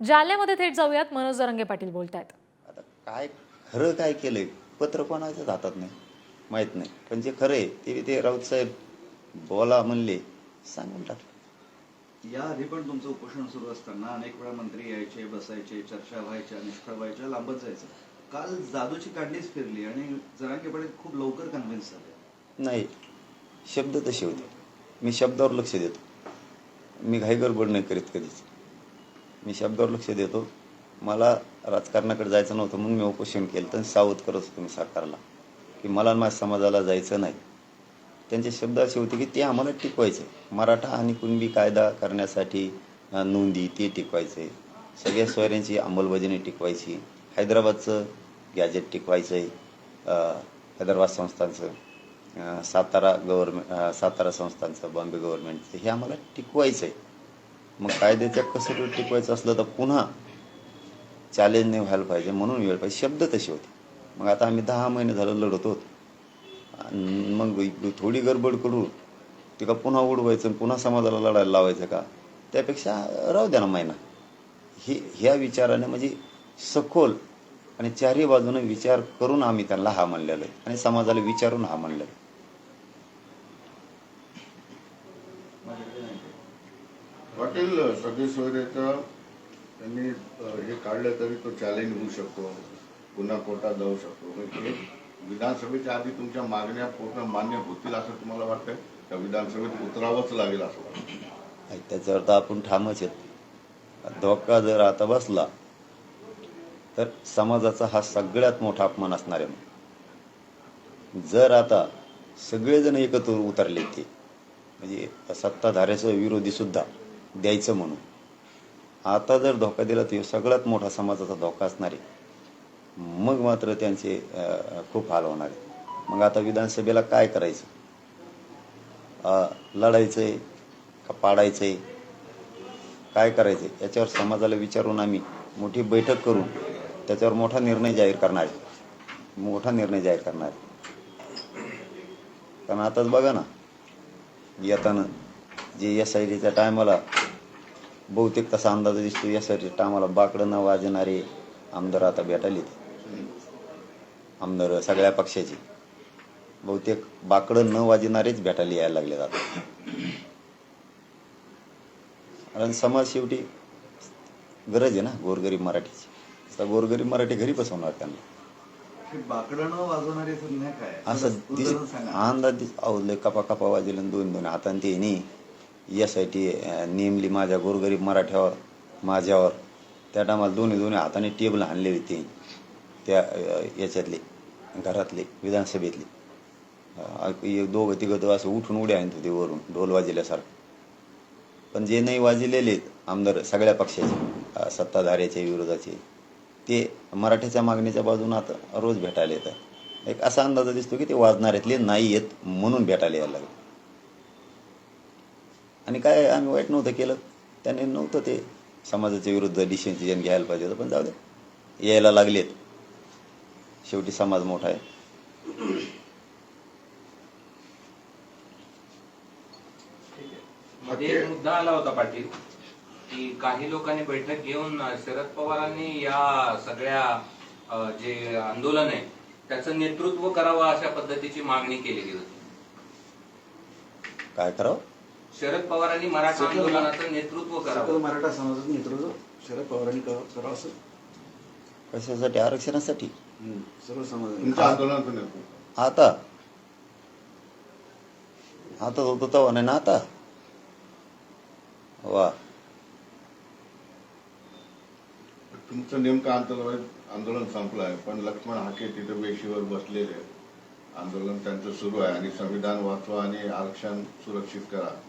जालन्यामध्ये थेट जाऊयात. मनोज जरंगे पाटील बोलतायत. आता काय खरं काय केलंय? पत्र कोणाच्याच हातात नाही? माहीत नाही. पण जे खरं आहे ते ते राऊत साहेब बोला म्हणले सांगून टाकलं. या आधी पण तुमचं उपोषण सुरू असताना अनेक वेळा मंत्री यायचे बसायचे चर्चा व्हायच्या निष्फळ व्हायच्या लांबच जायचं. काल जादूची काढलीच फिरली आणि जरांगे पाटील खूप लवकर कन्व्हिन्स झाले. नाही शब्द तसे होते. मी शब्दावर लक्ष देतो. मी घाई गडबड नाही करीत कधीच. मी शब्दावर लक्ष देतो. मला राजकारणाकडे जायचं नव्हतं म्हणून मी उपोषण केलं. तर सावध करत होतो मी सरकारला की मला माझ्या समाजाला जायचं नाही. त्यांचे शब्द असे होते की ते आम्हाला टिकवायचे. मराठा आणि कुणबी कायदा करण्यासाठी नोंदी ते टिकवायचे. सगळ्या सोयऱ्यांची अंमलबजावणी टिकवायची. हैदराबादचं गॅजेट टिकवायचं आहे हैदराबाद संस्थांचं सातारा गव्हर्मेंट सातारा संस्थांचं बॉम्बे गव्हर्मेंटचं हे आम्हाला टिकवायचं आहे मग कायद्याच्या कसोटीवर टिकवायचं असलं तर पुन्हा चॅलेंज नाही व्हायला पाहिजे म्हणून वेळ पाहिजे. शब्द तसे होते. मग आता आम्ही दहा महिने झालं लढत होत. आणि मग थोडी गडबड करू. ते का पुन्हा उडवायचं पुन्हा समाजाला लढायला लावायचं का? त्यापेक्षा राहू द्या ना महिना. हे ह्या विचाराने म्हणजे सखोल आणि चारही बाजूने विचार करून आम्ही त्यांना हा म्हणलेलं आहे. आणि समाजाला विचारून हा म्हणलेलं आहे. वाटेल सगळे सोयरेचा त्यांनी हे काढलं तरी तो चॅलेंज होऊ शकतो. पुन्हा कोर्टात जाऊ शकतो. म्हणजे विधानसभेच्या आधी तुमच्या मागण्या पूर्ण मान्य होतील असं तुम्हाला वाटतंय? त्या विधानसभेत उतरावंच लागेल असं वाटतं आणि अर्थ आपण ठामच येत धोका जर आता बसला तर समाजाचा हा सगळ्यात मोठा अपमान असणार आहे जर आता सगळेजण एकत्र उतरले ते म्हणजे सत्ताधाऱ्याचं विरोधी सुद्धा द्यायचं म्हणून. आता जर धोका दिला तर सगळ्यात मोठा समाजाचा धोका असणार आहे. मग मात्र त्यांचे खूप हाल होणार आहे मग आता विधानसभेला काय करायचं? लढायचं लढायचंय का पाडायचंय? काय करायचंय? याच्यावर समाजाला विचारून आम्ही मोठी बैठक करून त्याच्यावर मोठा निर्णय जाहीर करणार आहे. मोठा निर्णय जाहीर करणार आहे. कारण आताच बघा ना येताना जे एस आय टीच्या टायमाला बहुतेक तसा अंदाज दिसतो एस आय टी टायमाला बाकडं न वाजणारे आमदार आता भेटायले आमदार सगळ्या पक्षाची. बहुतेक बाकडं न वाजणारेच भेटायला यायला लागले जातात कारण समाज शेवटी गरज आहे ना गोरगरीब मराठीची. आता गोरगरीब मराठी घरी बसवणार त्यांना. बाकडं न वाजवणारी संज्ञा काय? असं अंदाज दिस अहो लय कपा कपा वाजले दोन दोन हाताने ते नी यासाठी नेमली माझ्या गोरगरीब मराठ्यावर माझ्यावर त्या टायमाला दोन्ही दोन्ही हाताने टेबल आणले होते. त्या याच्यातले घरातले विधानसभेतले. एक दोघं तिघं तर असं उठून उड्या आणत होते वरून ढोल वाजल्यासारखं. पण जे नाही वाजलेले आहेत आमदार सगळ्या पक्षाचे सत्ताधाऱ्याचे विरोधाचे ते मराठीच्या मागणीच्या बाजून आता रोज भेटायला येतात. एक असा अंदाज दिसतो की ते वाजणाऱ्यातले नाही येत म्हणून भेटायला यायला लागले. आणि काय आम्ही वाईट नव्हतं केलं. त्याने नव्हतं ते समाजाच्या विरुद्ध डिसिजन घ्यायला पाहिजे होतं. पण जाऊ दे. यायला लागलेत. शेवटी समाज मोठा आहे. मध्ये एक मुद्दा आला होता पाटील की काही लोकांनी बैठक घेऊन शरद पवारांनी या सगळ्या जे आंदोलन आहे त्याचं नेतृत्व करावं अशा पद्धतीची मागणी केलेली होती. काय करावं? शरद पवारांनी मराठा सकल- आंदोलनाचं नेतृत्व सकल करावं. मराठा समाजाचं नेतृत्व शरद पवारांनी करावं करावं असं. कशासाठी? आरक्षणासाठी? सर्व समाजाने तुमच्या आंदोलनाचं नेतृत्व. आता? आता होतो तेव्हा नाही ना आता? वा. तुमचं नेमकं आंदोलन आंदोलन संपलं आहे पण लक्ष्मण हाके तिथे वेशीवर बसलेले. आहेत. आंदोलन त्यांचं सुरू आहे आणि संविधान वाचवा आणि आरक्षण सुरक्षित करा.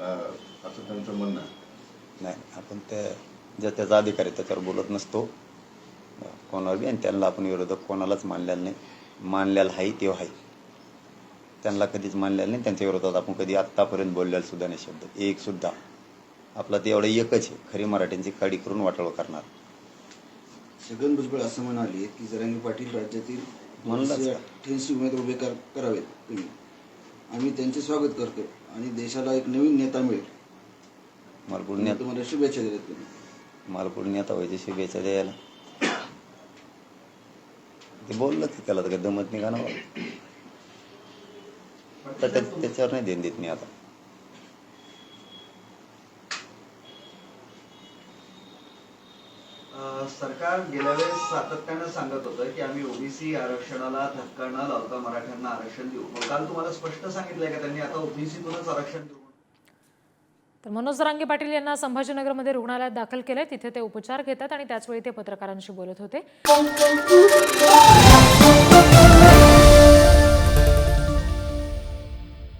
असं त्यांचं म्हणणं नाही आपण त्या ज्या त्याचा अधिकार आहे त्याच्यावर बोलत नसतो. कोणावर बी आणि त्यांना आपण विरोधक कोणालाच मानलेलं नाही. मानलेलं आहे तेव्हा आहे. त्यांना कधीच मानलेलं नाही त्यांच्या विरोधात आपण कधी आत्तापर्यंत बोललेला सुद्धा नाही शब्द. एक सुद्धा. आपला ते एवढं एकच आहे. खरी मराठ्यांची काडी करून वाटोळ करणार. छगन भुजबळ असं म्हणाले की जरांगे पाटील राज्यातील का? अठ्ठ्याऐंशी उमेदवार उभे कर- करावेत तुम्ही. आम्ही त्यांचे स्वागत करतो आणि देशाला एक नवीन नेता मिळेल. मला पुण्यात तुम्हाला शुभेच्छा दिल्यात तुम्ही. मालकुड नेता व्हायचे शुभेच्छा द्यायला. ते बोललं की त्याला तर काही दमत निघा ना तर त्या- त्याच्यावर नाही देण देत मी आता. सरकार गेल्या वेळेस सातत्यानं सांगत होतं की आम्ही ओबीसी आरक्षणाला धक्का न लावता मराठ्यांना आरक्षण देऊ. मग काल तुम्हाला स्पष्ट सांगितलंय का त्यांनी? आता ओबीसीतूनच आरक्षण देऊ तर मनोज जरांगे पाटील यांना संभाजीनगरमध्ये रुग्णालयात दाखल केलंय. तिथे ते उपचार घेतात आणि त्याचवेळी ते पत्रकारांशी बोलत होते.